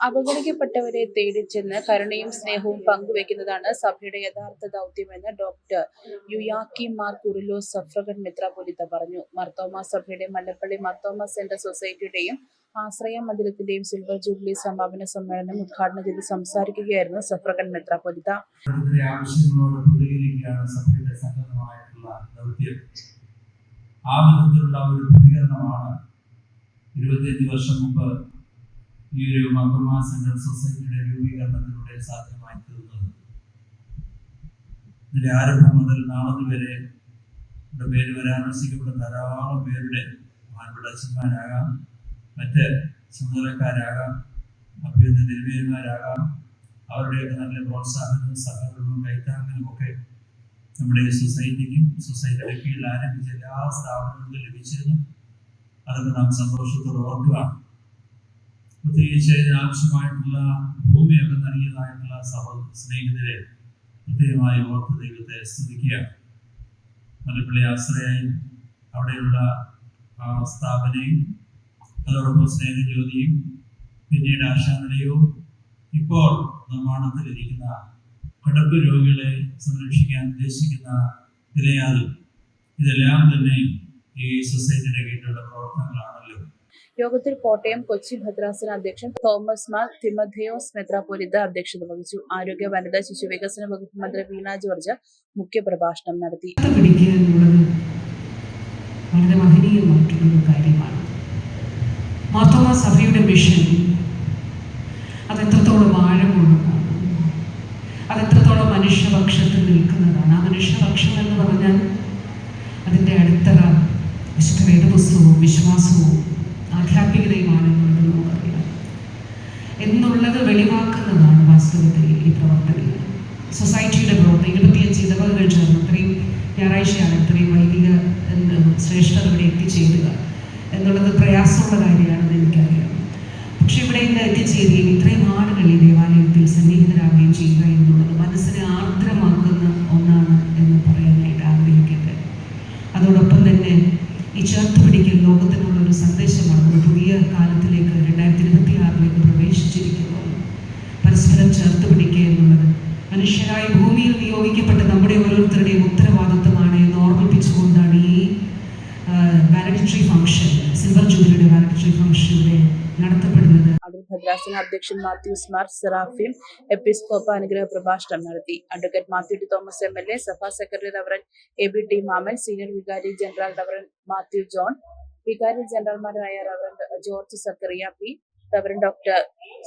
അവഗണിക്കപ്പെട്ടവരെ തേടി ചെന്ന് കരുണയും സ്നേഹവും പങ്കുവെക്കുന്നതാണ് സഭയുടെ യഥാർത്ഥ ദൗത്യമെന്ന് ഡോക്ടർ യുയാക്കി മാർ കുറിലോ സഫ്രഗൻ മെത്രാപൊലിത്ത പറഞ്ഞു. മർത്തോമ സഭയുടെ മല്ലപ്പള്ളി മർത്തോമ സെന്റർ സൊസൈറ്റിയുടെയും ആശ്രയ മന്ദിരത്തിന്റെയും സിൽവർ ജൂബിലി സമാപന സമ്മേളനം ഉദ്ഘാടനം ചെയ്ത് സംസാരിക്കുകയായിരുന്നു സഫ്രഗൻ മിത്ര ഇവിടുത്തെ ആവശ്യങ്ങളോട് പ്രതികരിക്കുകയാണ് സഭയുടെ സംഘടനമായിട്ടുള്ള ദൗത്യം. ആ വിധത്തിലുള്ള ഒരു പ്രതികരണമാണ് ഇരുപത്തിയഞ്ച് വർഷം മുമ്പ് ഈ ഒരു മർമ്മ സെൻട്രൽ സൊസൈറ്റിയുടെ രൂപീകരണത്തിലൂടെ സാധ്യമായി തീർന്നത്. ഇതിന്റെ ആരംഭം മുതൽ നാളെ വരെ ഇവിടെ പേര് പരാമർശിക്കപ്പെടുന്ന ധാരാളം പേരുടെ മാൻപട അച്ഛന്മാരാകാം മറ്റ് ചുമതലക്കാരാകാം അഭ്യന്തര നിർവീയന്മാരാകാം അവരുടെയൊക്കെ നല്ല പ്രോത്സാഹനവും സഹകരണവും കൈത്താങ്ങലും ഒക്കെ നമ്മുടെ സൊസൈറ്റിക്കും സൊസൈറ്റിയുടെ കീഴിൽ ആരംഭിച്ച എല്ലാ സ്ഥാപനങ്ങളിലും ലഭിച്ചിരുന്നു. അതൊക്കെ നാം സന്തോഷത്തോടെ ഓർക്കുക പ്രത്യേകിച്ച് ആവശ്യമായിട്ടുള്ള ഭൂമിയൊക്കെ നൽകിയതായിട്ടുള്ള സഭ സ്നേഹിതരെ പ്രത്യേകമായി ഓർത്ത് ദൈവത്തെ സ്തുതിക്കുക. മലപ്പള്ളി ആശ്രയായും അവിടെയുള്ള സ്ഥാപനയും അതോടൊപ്പം സ്നേഹജ്യോതിയും പിന്നീട് ആശാനിലയവും ഇപ്പോൾ നിർമ്മാണത്തിലിരിക്കുന്ന കടപ്പ് രോഗികളെ സംരക്ഷിക്കാൻ ഉദ്ദേശിക്കുന്ന നിലയാതും ഇതെല്ലാം തന്നെ ഈ സൊസൈറ്റിയുടെ കീഴിലുള്ള പ്രവർത്തനങ്ങളാണല്ലോ. യോഗത്തിൽ കോട്ടയം കൊച്ചി ഭദ്രാസന അധ്യക്ഷൻ തോമസ് മാർ തിമഥയോസ് മെത്രാപൊലിത്ത അധ്യക്ഷത വഹിച്ചു. ആരോഗ്യ വനിതാ ശിശു വികസന വകുപ്പ് മന്ത്രി വീണ ജോർജ് മുഖ്യപ്രഭാഷണം നടത്തി. സഭയുടെ മിഷൻ അതെത്രത്തോളം ആഴമുള്ളതാണ് അതെത്രത്തോളം മനുഷ്യപക്ഷത്തിൽ നിൽക്കുന്നതാണ്. ആ മനുഷ്യപക്ഷം എന്ന് പറഞ്ഞാൽ അതിന്റെ അടിത്തറ വിശുദ്ധ വേദപുസ്തകവും വിശ്വാസവും ആധ്യാത്മികതയുമാണ് എന്നുള്ളത് നമുക്കറിയാം എന്നുള്ളത് വെളിവാക്കുന്നതാണ് വാസ്തവത്തിൽ ഈ പ്രവർത്തനങ്ങൾ സൊസൈറ്റിയുടെ പ്രവർത്തനം. ഇരുപത്തിയഞ്ച് ഇടവകകൾ ചേർന്ന് ഇത്രയും ഞായറാഴ്ചയാണ് ഇത്രയും വൈദിക ശ്രേഷ്ഠത ഇവിടെ എത്തിച്ചേരുക എന്നുള്ളത് പ്രയാസമുള്ള കാര്യമാണെന്ന് എനിക്കറിയാം. പക്ഷെ ഇവിടെ ഇന്ന് എത്തിച്ചേരുകയും ഇത്രയും ആളുകൾ ഈ ഈ ചേർത്ത് പിടിക്കൽ ലോകത്തിനുള്ള ഒരു സന്ദേശമാണ് ഒരു പുതിയ കാലത്തിലേക്ക് രണ്ടായിരത്തി ഇരുപത്തി ആറിലേക്ക് പ്രവേശിച്ചിരിക്കുന്നു പരസ്പരം ചേർത്ത് പിടിക്കുക എന്നുള്ളത്. മനുഷ്യരായ ഭൂമിയിൽ നിയോഗിക്കപ്പെട്ട നമ്മുടെ ഓരോരുത്തരുടെയും ഉത്തരവാദിത്വമാണ് എന്ന് ഓർമ്മിപ്പിച്ചുകൊണ്ടാണ് ഈ വാലഡിറ്ററി ഫംഗ്ഷൻ സിൽവർ ജൂബിലിയുടെ വാലഡിറ്ററി ഇവിടെ നടത്തപ്പെടുന്നത്. ഭദ്രാസന അധ്യക്ഷൻ മാത്യൂസ് മാർ സെറാഫിം എപ്പിസ്കോപ്പ അനുഗ്രഹ പ്രഭാഷണം നടത്തി. Advocate Mathew T Thomas M L A സഭാ secretary reverend A B T Mammen senior വികാരി ജനറൽ റവറൻ മാത്യു ജോൺ വികാരി ജനറൽമാരായ reverend George Zachariah P reverend doctor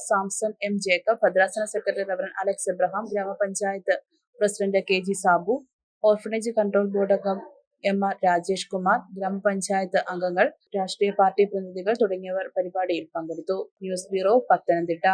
Samson M Jacob ഭദ്രാസന സെക്രട്ടറി റവറൻ അലക്സ് എബ്രഹാം ഗ്രാമപഞ്ചായത്ത് president K G Sabu orphanage control board അംഗം M R Rajesh Kumar ഗ്രാമപഞ്ചായത്ത് അംഗങ്ങൾ രാഷ്ട്രീയ party പ്രതിനിധികൾ തുടങ്ങിയവർ പരിപാടിയിൽ പങ്കെടുത്തു. News bureau Pathanamthitta.